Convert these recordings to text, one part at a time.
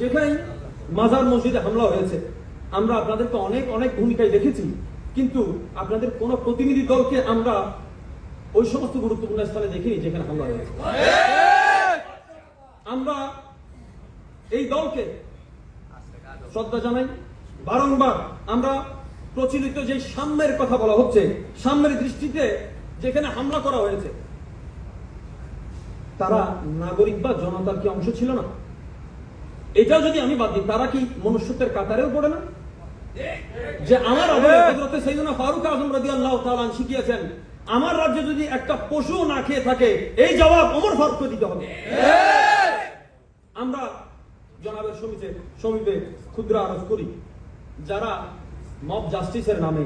যেখানে মাজার মসজিদে হামলা হয়েছে, আমরা অনেক অনেক ভূমিকায় দেখেছি, কিন্তু আপনাদের কোন প্রতিনিধি আমরা ওই সমস্ত গুরুত্বপূর্ণ স্থানে দেখিনি যেখানে হামলা হয়েছে। আমরা এই দলকে শ্রদ্ধা জানাই। বারংবার আমরা প্রচলিত যে সাম্যের কথা বলা হচ্ছে, সাম্যের দৃষ্টিতে যেখানে হামলা করা হয়েছে তারা নাগরিক বা জনতার কি অংশ ছিল না? এটাও যদি আমি বাদ দিই, তারা কি মনুষ্যত্বের কাতারেও পড়ে না? যে আমার হযরতে সাইয়েদনা ফারুক আজম রাদিয়াল্লাহু তাআলা শিখিয়েছেন, আমার রাজ্যে যদি একটা পশু না খেয়ে থাকে, এই জবাব ওমর ফারুককে দিতে হবে। আমরা জনাবের সমিতে সমীপে ক্ষুদ্র আরোপ করি, যারা মব জাস্টিসের নামে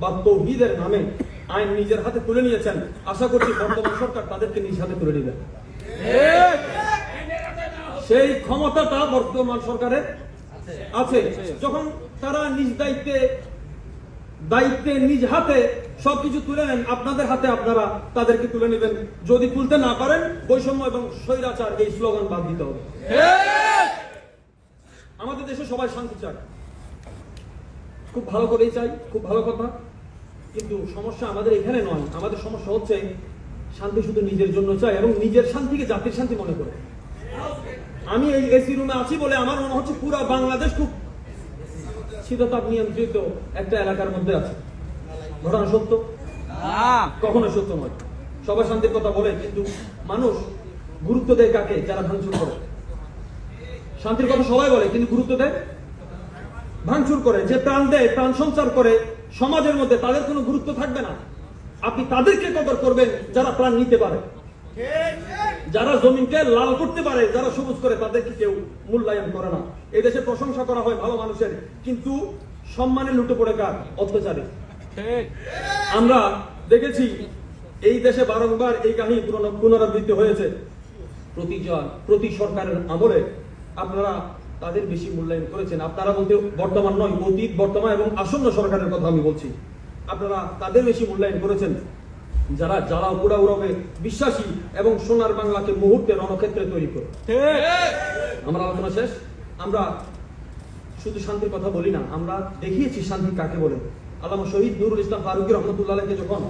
বা তৌহিদের নামে আইন নিজের হাতে তুলে নিয়েছেন, আশা করছি বর্তমান সরকার তাদেরকে নিজ হাতে তুলে নেবে। সেই ক্ষমতাটা বর্তমান সরকারের আছে। যখন তারা নিজ দায়িত্বে দায়িত্বে নিজ হাতে সবকিছু তুলে নেন, আপনাদের হাতে আপনারা তাদেরকে তুলে নেবেন। যদি তুলতে না পারেন, বৈষম্য এবং স্বৈরাচার এই স্লোগান বাদ দিতে হবে। আমাদের দেশে সবাই শান্তি চায়। খুব ভালো করেই চাই, খুব ভালো কথা। কিন্তু সমস্যা আমাদের এখানে নয়। আমাদের সমস্যা হচ্ছে শান্তি শুধু নিজের জন্য চাই এবং নিজের শান্তিকে জাতির শান্তি মনে করে। আমি এই এসি রুমে আছি বলে আমার মনে হচ্ছে পুরো বাংলাদেশ খুব শীততাপ নিয়ন্ত্রিত একটা এলাকার মধ্যে আছে। ঘটনা সত্য? কখনো সত্য নয়। সবাই শান্তির কথা বলে কিন্তু মানুষ গুরুত্ব দেয় কাকে? যারা ভাঙচুর করে। শান্তির কথা সবাই বলে কিন্তু গুরুত্ব দেয়? ভাঙচুর করে যে প্রাণ দেয় প্রাণ সঞ্চার করে সমাজের মধ্যে তাদের কোনো গুরুত্ব থাকবে না। আপনি তাদেরকে কদর করবেন যারা প্রাণ নিতে পারে। যারা জমিনকে লাল করতে পারে, যারা সবুজ করে, তাদেরকে কেউ মূল্যায়ন করে না। এই দেশে প্রশংসা করা হয় ভালো মানুষের, কিন্তু সম্মানে লুটে পড়ে কার? অত্যাচারে। আমরা দেখেছি, এই দেশে বারংবার এই কাহিনী পুনর- পুনরাবৃত্তি হয়েছে। প্রতি প্রতি সরকারের আমলে আপনারা তাদের বেশি মূল্যায়ন করেছেন। আপনারা বলতে বর্তমান নয়, অতীত, বর্তমান এবং আসন্ন সরকারের কথা আমি বলছি। আপনারা তাদের বেশি মূল্যায়ন করেছেন। যারা জ্বালা উড়া উড়াবে বিশ্বাসী এবং সোনার বাংলাকে মুহূর্তে রণক্ষেত্রে তৈরি করে। আমার আলোচনা শেষ। আমরা শুধু শান্তির কথা বলি না আমরা দেখিয়েছি শান্তি কাকে বলে। আল্লামা শহীদ নুরুল ইসলাম ফারুকি রহমতুল্লাহকে যখন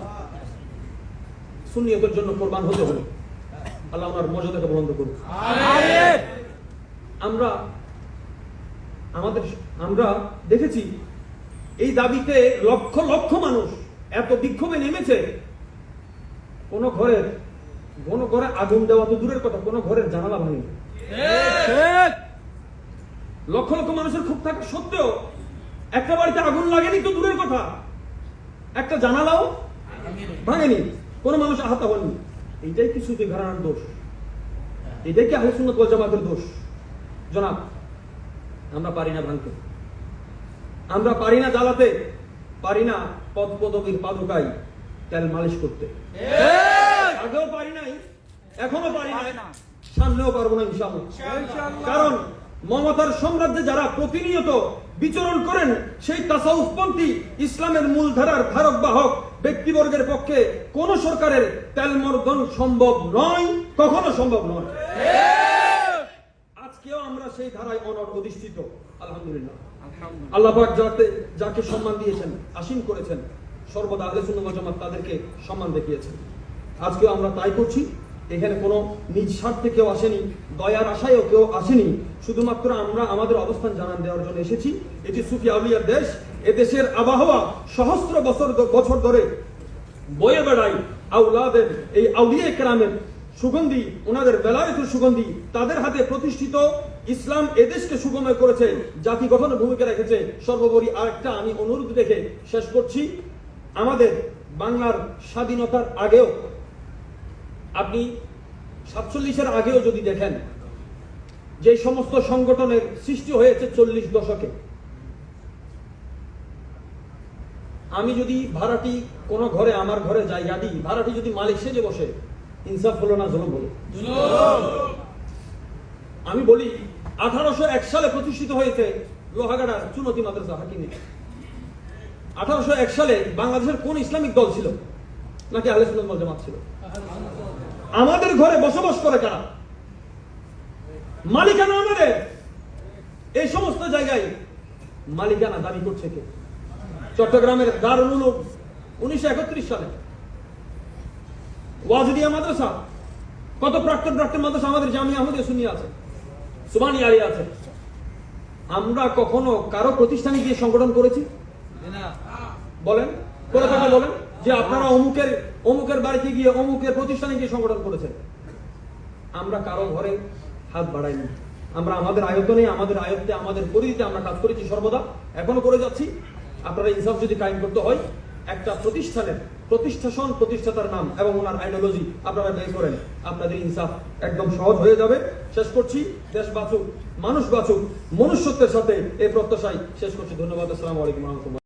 সুন্নিয়তের জন্য কোরবান হতে হলো আল্লাহ ওনার মর্যাদাকে বলন্দ করুন আমরা আমাদের আমরা দেখেছি এই দাবিতে লক্ষ লক্ষ মানুষ এত বিক্ষোভে নেমেছে। কোন ঘরের, কোন ঘরে আগুন দেওয়া তো দূরের কথা, কোন ঘরের জানালা ভাঙেনি। লক্ষ লক্ষ মানুষের খুব থাকা সত্ত্বেও একটা বাড়িতে আগুন লাগেনি তো দূরের কথা। একটা জানালাও ভাঙেনি, কোনো মানুষ আহত হননি। এইটাই কি সুফি ঘরানার দোষ? এটাই কি আহসুন্নত ওয়াল জামাতের দোষ? জনাব, আমরা পারি না ভাঙতে। আমরা পারি না জ্বালাতে পারি না পদ পদবীর পাদুকাই তেল মালিশ করতে। আগেও পারি নাই এখনও পারি না। সামনেও পারব না কারণ মমতার সাম্রাজ্যে যারা প্রতিনিয়ত বিচরণ করেন সেই তাসাউফপন্থী ইসলামের মূলধারার ধারক বাহক ব্যক্তিবর্গের পক্ষে কোন সরকারের তেল তেলমর্দন সম্ভব নয় কখনো সম্ভব নয়। আজকেও আমরা সেই ধারায় অনর অধিষ্ঠিত আলহামদুলিল্লাহ। আল্লাহ পাক যাকে সম্মান দিয়েছেন, আসীন করেছেন, সর্বদা তাদেরকে সম্মান দেখিয়েছেন। আজকেও আমরা তাই করছি। এখানে কোনো নিজ স্বার্থে কেউ আসেনি, দয়ার আশায়ও কেউ আসেনি। শুধুমাত্র আমরা আমাদের অবস্থান জানান দেওয়ার জন্য এসেছি। এটি সুফি আউলিয়ার দেশ। এদেশের আবহাওয়া সহস্র বছর বছর ধরে বয়ে বেড়াই আউলাদের, এই আউলিয়া সুগন্ধি, ওনাদের বেলায়েতের সুগন্ধি তাদের হাতে প্রতিষ্ঠিত ইসলাম এদেশকে সুগময় করেছে, জাতি গঠনের ভূমিকা রেখেছে। সর্বোপরি আরেকটা আমি অনুরোধ রেখে শেষ করছি। আমাদের বাংলার স্বাধীনতার আগেও, আপনি সাতচল্লিশের আগেও যদি দেখেন, যে সমস্ত সংগঠনের সৃষ্টি হয়েছে চল্লিশ দশকে, আমি যদি ভাড়াটি কোন ঘরে, আমার ঘরে জায়গা দিই, ভাড়াটি যদি মালিক সেজে বসে, ইনসাফ হলো না, জলম হলো। আমি বলি, আঠারোশো এক সালে প্রতিষ্ঠিত হয়েছে লোহাগাড়ার চুনতি মাদ্রাসা, হাকিমে আঠারোশো এক সালে বাংলাদেশের কোন ইসলামিক দল ছিল? নাকি আহলে সুন্নাত জামাত ছিল? আমাদের ঘরে বসবাস করে কারা? মালিকানা আমাদের এই সমস্ত জায়গায় মালিকানা দাবি করছে কে? চট্টগ্রামের দারুল উলুম, উনিশশো একত্রিশ সালে। ওয়াজদিয়া মাদ্রাসা, কত প্রাক্তন প্রাক্তন মাদ্রাসা আমাদের জামিয়া আহমদে শুনি আছে? সুবানি আলী আছে। আমরা কখনো কারও প্রতিষ্ঠানে গিয়ে সংগঠন করেছি? বলেন বলেন, যে আপনারা অমুকের অমুকের বাড়িতে গিয়ে, অমুকের প্রতিষ্ঠানে গিয়ে সংগঠন করেছেন। আমরা কারও ঘরে হাত বাড়াইনি। আমরা আমাদের আয়তনে আমাদের আয়ত্তে, আমাদের পরিধিতে আমরা কাজ করেছি সর্বদা। এখনও করে যাচ্ছি। আপনারা ইনসাফ যদি কায়েম করতে হয়, একটা প্রতিষ্ঠানের প্রতিষ্ঠাসন প্রতিষ্ঠাতার নাম এবং ওনার আইডিওলজি আপনারা বের করেন। আপনাদের ইনসাফ একদম সহজ হয়ে যাবে। শেষ করছি। দেশ বাঁচুক, মানুষ বাঁচুক, মনুষ্যত্বের সাথে এই প্রত্যাশায় শেষ করছি। ধন্যবাদ। আসসালাম আলাইকুম রহমতুল্লাহ।